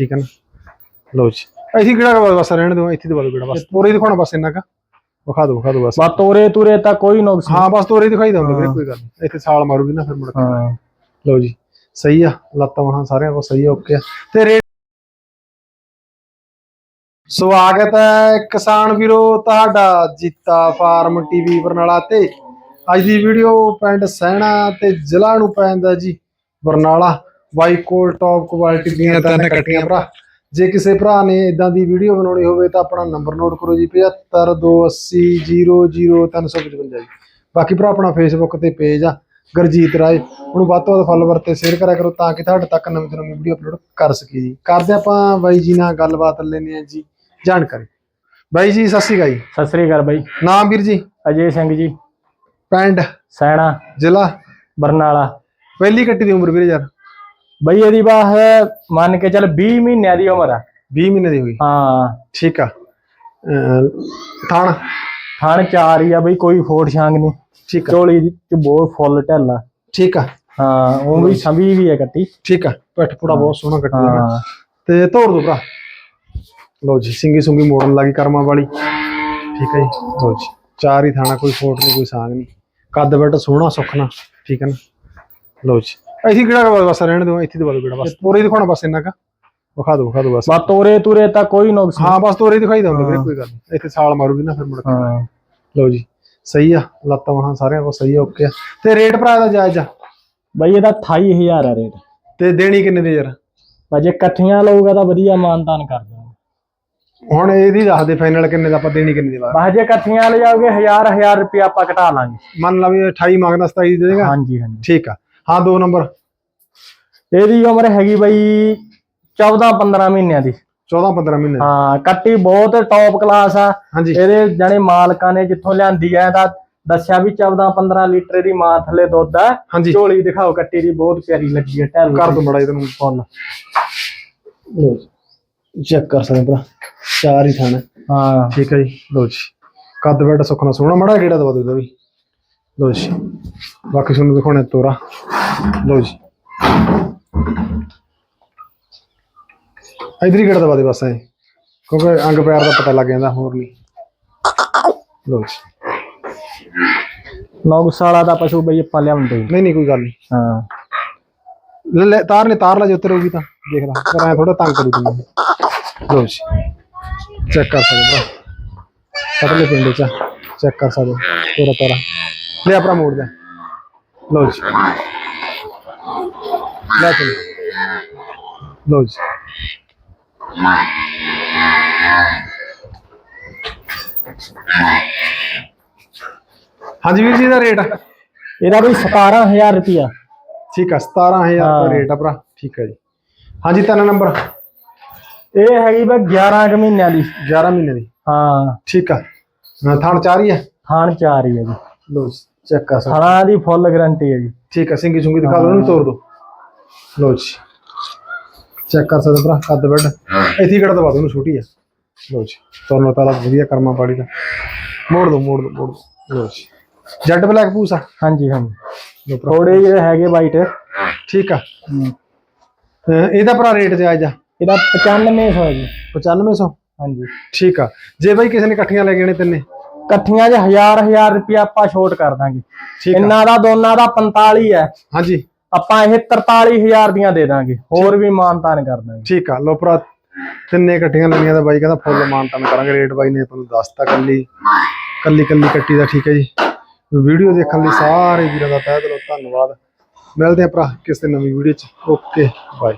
ਠੀਕ ਹੈ ਨਾ? ਲਓ ਜੀ। ਇੱਥੇ ਕਿਹੜਾ ਬਸ ਰਹਿਣ ਦਿਓ ਇੱਥੇ ਦਵਾ ਦਿਓ ਕਿਹੜਾ ਬਸ। ਤੋਰੇ ਦਿਖਾਉਣਾ ਬਸ ਇੰਨਾ ਕਾ? ਵਿਖਾ ਦਿਓ ਵਿਖਾ ਦਿਓ ਬਸ। ਬਾ ਤੋਰੇ ਤੁਰੇ ਤਾਂ ਕੋਈ ਨੁਕਸ ਹਾਂ ਬਸ ਤੋਰੇ ਦਿਖਾਈ ਦਿੰਦੇ ਵੀਰੇ ਕੋਈ ਗੱਲ ਨਹੀਂ। ਇੱਥੇ ਛਾਲ ਮਾਰੂਗੀ ਨਾ ਫਿਰ ਮੁੜ ਕੇ। ਲਓ ਜੀ ਸਹੀ ਆ ਲੱਤਾਂ ਵਾਹਾਂ ਸਾਰਿਆਂ ਕੋ ਸਹੀ ਆ ਓਕੇ ਆ। ਤੇ ਰੇਟ ਸਵਾਗਤ ਹੈ ਕਿਸਾਨ ਵੀਰੋ ਤੁਹਾਡਾ ਜੀਤਾ ਫਾਰਮ ਟੀਵੀ ਬਰਨਾਲਾ ਤੇ। ਅੱਜ ਦੀ ਵੀਡੀਓ ਪਿੰਡ ਸਹਿਣਾ ਤੇ ਜ਼ਿਲ੍ਹਾ ਨੂੰ ਪੈਂਦਾ ਜੀ ਬਰਨਾਲਾ। ਬਾਈਕੋਲ ਟੌਪ ਕੁਆਲਿਟੀ ਦੀਆਂ ਤਿੰਨ ਕੱਟੀਆਂ ਭਰਾ। ਜੇ ਕਿਸੇ ਭਰਾ ਨੇ ਇਦਾਂ ਦੀ ਵੀਡੀਓ ਬਣਾਉਣੀ ਹੋਵੇ ਤਾਂ ਆਪਣਾ ਨੰਬਰ ਨੋਟ ਕਰੋ ਜੀ 7528000355 ਜੀ। ਬਾਕੀ ਭਰਾ ਆਪਣਾ ਫੇਸਬੁੱਕ ਤੇ ਪੇਜ ਆ ਗੁਰਜੀਤ ਰਾਏ। ਉਹਨੂੰ ਵੱਧ ਤੋਂ ਵੱਧ ਫਾਲੋਵਰ ਤੇ ਸ਼ੇਅਰ ਕਰਿਆ ਕਰੋ ਤਾਂ ਕਿ ਤੁਹਾਡੇ ਤੱਕ ਨਵੀਂ ਤੋਂ ਨਵੀਂ ਵੀਡੀਓ ਅਪਲੋਡ ਕਰ ਸਕੀਏ ਜੀ। ਕਰਦੇ ਆਪਾਂ ਬਾਈ ਜੀ ਨਾਲ ਗੱਲਬਾਤ ਲੈਣੇ ਆ ਜੀ ਜਾਣਕਾਰੀ। ਬਾਈ ਜੀ ਸਤਿ ਸ਼੍ਰੀ ਅਕਾਲ ਜੀ। ਸਤਿ ਸ੍ਰੀ ਅਕਾਲ ਬਾਈ। ਨਾਮ ਵੀਰ ਜੀ? ਅਜੇ ਸਿੰਘ ਜੀ। ਪਿੰਡ? ਸੈਣਾ। ਜ਼ਿਲ੍ਹਾ? ਬਰਨਾਲਾ। ਪਹਿਲੀ ਕੱਟੀ ਦੀ ਉਮਰ ਵੀਰੇ ਯਾਰ। ਬਈ ਇਹਦੀ ਬਾਹ ਮੰਨ ਕੇ ਚੱਲ 20 ਮਹੀਨਿਆਂ ਦੀ ਉਮਰ ਆ। 20 ਮਹੀਨੇ ਦੀ ਹੋਈ ਹਾਂ। ਠੀਕ ਆ। ਥਾਣ? ਥਣ ਚਾਰ ਹੀ ਆ ਬਈ ਕੋਈ ਫੋਟ ਛਾਂਗ ਨਹੀਂ। ਠੀਕ ਆ। ਝੋਲੀ ਚ ਬਹੁਤ ਫੁੱਲ ਢੱਲਾ ਠੀਕ ਆ। ਹਾਂ ਉਹ ਵੀ ਸੰਭੀ ਵੀ ਹੈ ਕੱਟੀ। ਠੀਕ ਆ। ਪਿੱਠ ਪੂੜਾ ਬਹੁਤ ਸੋਹਣਾ ਕੱਟੀ ਹਾਂ। ਤੇ ਤੋੜ ਦੋ ਭਰਾ। ਲਓ ਜੀ ਸਿੰਗੀ ਸੁੰਗੀ ਮੋੜਨ ਲੱਗੀ ਕਰਮਾਂ ਵਾਲੀ। ਠੀਕ ਹੈ ਜੀ। ਲਓ ਜੀ ਚਾਰ ਹੀ ਥਾਣਾ ਕੋਈ ਫੋਟ ਨਹੀਂ ਕੋਈ ਸਾਂਗ ਨਹੀਂ। ਕੱਦ ਬੈਠ ਸੋਹਣਾ ਸੁਖਣਾ ਠੀਕ ਹੈ ਨਾ। ਲਓ ਜੀ। ਇੱਥੇ ਕਿਹੜਾ ਬਸ ਰਹਿਣ ਦਿਓ ਇੱਥੇ ਦਵਾ ਦਿਓ ਕਿਹੜਾ ਬਸ? ਤੋਰੇ ਦਿਖਾਉਣਾ ਬਸ ਇੰਨਾ ਕਾ? ਵਿਖਾ ਦਿਓ ਵਿਖਾ ਦਿਓ ਬਸ। ਬਾ ਤੋਰੇ ਤੁਰੇ ਤਾਂ ਕੋਈ ਨੁਕਸ ਹਾਂ ਬਸ ਤੋਰੇ ਦਿਖਾਈ ਦਿੰਦੇ ਵੀਰੇ ਕੋਈ ਗੱਲ ਨਹੀਂ। ਇੱਥੇ ਛਾਲ ਮਾਰੂਗੀ ਨਾ ਫਿਰ ਮੁੜ ਕੇ। ਹਾਂ। ਲਓ ਜੀ ਸਹੀ ਆ ਲੱਤਾਂ ਵਾਹਾਂ ਸਾਰਿਆਂ ਕੋ ਸਹੀ ਆ ਓਕੇ ਆ। ਤੇ ਰੇਟ ਭਰਾ ਦਾ ਜਾਇਜ਼ ਆ? ਬਈ ਇਹਦਾ 28000 ਆ ਰੇਟ। ਤੇ ਦੇਣੀ ਕਿੰਨੇ ਦੀ ਯਾਰ? ਬਾ ਜੇ ਇਕੱਠੀਆਂ ਲਊਗਾ ਤਾਂ ਵਧੀਆ ਮਾਨਤਾਨ ਕਰ ਦਾਂਗੇ ਹੁਣ ਇਹਦੀ ਦੱਸ ਦੇ ਫਾਈਨਲ ਕਿੰਨੇ ਦਾ ਆਪਾਂ ਦੇਣੀ ਕਿੰਨੇ ਦੀ ਬਾ ਜੇ ਇਕੱਠੀਆਂ ਲੈ ਜਾਓਗੇ 1000 1000 ਰੁਪਏ ਆਪਾਂ ਘਟਾ ਲਾਂਗੇ। ਮੰਨ ਲਾ ਵੀ 28 ਮੰਗਦਾ 27 ਦੇ ਦੇਗਾ? ਹਾਂਜੀ ਹਾਂਜੀ। ਠੀਕ ਆ। ਹਾਂ ਦੋ ਨੰਬਰ। ਇਹਦੀ ਉਮਰ ਹੈਗੀ ਬਈ 14 15 ਮਹੀਨਿਆਂ ਦੀ। 14 15 ਮਹੀਨੇ। ਹਾਂ ਕੱਟੀ ਬਹੁਤ ਟੌਪ ਕਲਾਸ ਆ। ਇਹਦੇ ਜਾਨੇ ਮਾਲਕਾਂ ਨੇ ਜਿੱਥੋਂ ਲਿਆਂਦੀ ਆ ਤਾਂ ਦੱਸਿਆ ਵੀ 14 15 ਲੀਟਰ ਦੀ ਮਾਂ ਥੱਲੇ ਦੁੱਧ ਆ। ਝੋਲੀ ਦਿਖਾਓ ਕੱਟੀ ਦੀ ਬਹੁਤ ਪਿਆਰੀ ਲੱਗੀ ਹੈ ਢੱਲ ਕਰ ਦੋ ਮੜਾ ਇਹਨੂੰ। ਫੁੱਲ। ਲੋ ਚੈੱਕ ਕਰ ਸਕਦੇ ਭਰਾ। ਚਾਰ ਹੀ ਥਾਣਾ। ਹਾਂ। ਠੀਕ ਹੈ ਜੀ। ਲੋ ਜੀ। ਕੱਦ ਬੈਠਾ ਸੁਖਣਾ ਸੋਹਣਾ ਮੜਾ ਕਿਹੜਾ ਦਵਾ ਦੋ ਵੀ। ਲੋ ਜੀ। ਬਾਕੀ ਤੁਹਾਨੂੰ ਦਿਖਾਉਣਾ ਤੋਰਾ। ਲੋ ਜੀ। ਇਧਰ ਹੀ ਕਿਹੜਾ ਦਵਾ ਦੇ ਬਸ ਐ। ਕਿਉਂਕਿ ਅੰਗ ਪੈਰ ਦਾ ਪਤਾ ਲੱਗ ਜਾਂਦਾ ਹੋਰ ਨਹੀਂ। ਲੋ ਜੀ। ਨੌਗਸ ਵਾਲਾ ਦਾ ਪਸ਼ੂ ਬਈ ਆਪਾਂ ਲਿਆਉਂਦੇ। ਨਹੀਂ ਨਹੀਂ ਕੋਈ ਗੱਲ ਨਹੀਂ। ਹਾਂ। ਲੈ ਲੈ ਤਾਰ ਨੇ ਤਾਰ ਲਾ ਜੇ ਉੱਤਰ ਹੋਊਗੀ ਤਾਂ। ਦੇਖ ਲਾ ਪਰ ਐ ਥੋੜਾ ਤੰਗ ਕਰੂ ਤੈਨੂੰ ਲੋ ਜੀ। ਚੈੱਕ ਕਰ ਸਕਦੇ ਭਰਾ। ਪਤਲੇ ਪਿੰਡੇ ਚ ਚੈੱਕ ਕਰ ਸਕਦੇ ਤੋਰਾ ਤੋਰਾ। ਲੈ ਆਪਣਾ ਮੋੜ ਦੇ। ਲੋ ਜੀ। ਲੈ ਚਲ ਜੀ। ਹਾਂਜੀ ਵੀਰ ਜੀ ਦਾ ਰੇਟ? ਇਹਦਾ ਬਈ 17000 ਰੁਪਿਆ ਠੀਕ ਆ 17000 ਹਾਂ। ਰੁਪਏ ਰੇਟ ਆ ਭਰਾ। ਠੀਕ ਹੈ ਜੀ। ਹਾਂਜੀ ਤਿੰਨ ਨੰਬਰ। ਇਹ ਹੈਗੀ ਬਈ 11 ਕੁ ਮਹੀਨਿਆਂ ਦੀ। 11 ਮਹੀਨੇ ਦੀ। ਹਾਂ। ਠੀਕ ਆ। ਹਾਂ, ਥਣ ਚਾਰ ਹੀ ਆ। ਥਾਣ ਚਾਰ ਹੀ ਹੈ ਜੀ। ਲੋ ਚੈੱਕ ਕਰ ਸਕਦੇ ਥਾਣਾ ਦੀ ਫੁੱਲ ਗਾਰੰਟੀ ਹੈ ਜੀ। ਠੀਕ ਆ ਸਿੰਗੀ ਸੁੰਗੀ ਦਿਖਾ ਦੋ ਉਹਨੂੰ ਤੋੜ ਦੋ ਲੋ ਜੀ। ਚੈੱਕ ਕਰ ਸਕਦੇ ਭਰਾ ਕੱਦ ਬੈੱਡ ਇੱਥੇ ਕਿਹੜਾ ਦਵਾ ਦੋ ਉਹਨੂੰ ਛੋਟੀ ਆ ਲੋ ਜੀ ਤੁਹਾਨੂੰ ਤਾਲਾ ਵਧੀਆ ਕਰਮਾ ਪਾੜੀ ਦਾ ਮੋੜ ਦੋ ਮੋੜ ਦੋ ਮੋੜ ਦੋ ਲੋ ਜੀ। ਜੈਡ ਬਲੈਕ ਪੂਸਾ ਹਾਂਜੀ ਹਾਂਜੀ। ਥੋੜੇ ਜਿਹੇ ਹੈਗੇ ਵਾਈਟ ਠੀਕ ਆ। ਇਹਦਾ ਭਰਾ ਰੇਟ ਜਾਇਜ਼ ਆ ਇਹਦਾ 9500 ਹੈ ਜੀ। 9500 ਹਾਂਜੀ। ਠੀਕ ਆ। ਜੇ ਬਾਈ ਕਿਸੇ ਨੇ ਇਕੱਠੀਆਂ ਲੈ ਕੇ ਆਣੇ ਤਿੰਨੇ? ਇਕੱਠੀਆਂ 'ਚ 1000 1000 ਰੁਪਿਆ ਆਪਾਂ ਛੋਟ ਕਰ ਦਾਂਗੇ। ਇਹਨਾਂ ਦਾ ਦੋਨਾਂ ਦਾ 45 ਹੈ। ਹਾਂਜੀ। ਆਪਾਂ ਇਹ 43000 ਦੀਆਂ ਦੇ ਦਾਂਗੇ। ਹੋਰ ਵੀ ਮਾਨਤਾਨ ਕਰ ਦਾਂਗੇ। ਠੀਕ ਆ ਲੋ ਭਰਾ ਤਿੰਨੇ ਇਕੱਠੀਆਂ ਲੈਣੀਆਂ ਤਾਂ ਬਾਈ ਕਹਿੰਦਾ ਫੁੱਲ ਮਾਨਤਨ ਕਰਾਂਗੇ। ਰੇਟ ਬਾਈ ਨੇ ਤੁਹਾਨੂੰ ਦੱਸਤਾ ਕੱਲੀ। ਕੱਲੀ ਕੱਲੀ ਕੱਟੀ ਦਾ ਠੀਕ ਹੈ ਜੀ। ਵੀਡੀਓ ਦੇਖਣ ਲਈ ਸਾਰੇ ਵੀਰਾਂ ਦਾ ਤਹਿ ਦਿਲੋਂ ਧੰਨਵਾਦ। ਮਿਲਦੇ ਆ ਭਰਾ ਕਿਸੇ ਨਵੀਂ ਵੀਡੀਓ ਚ। Okay bye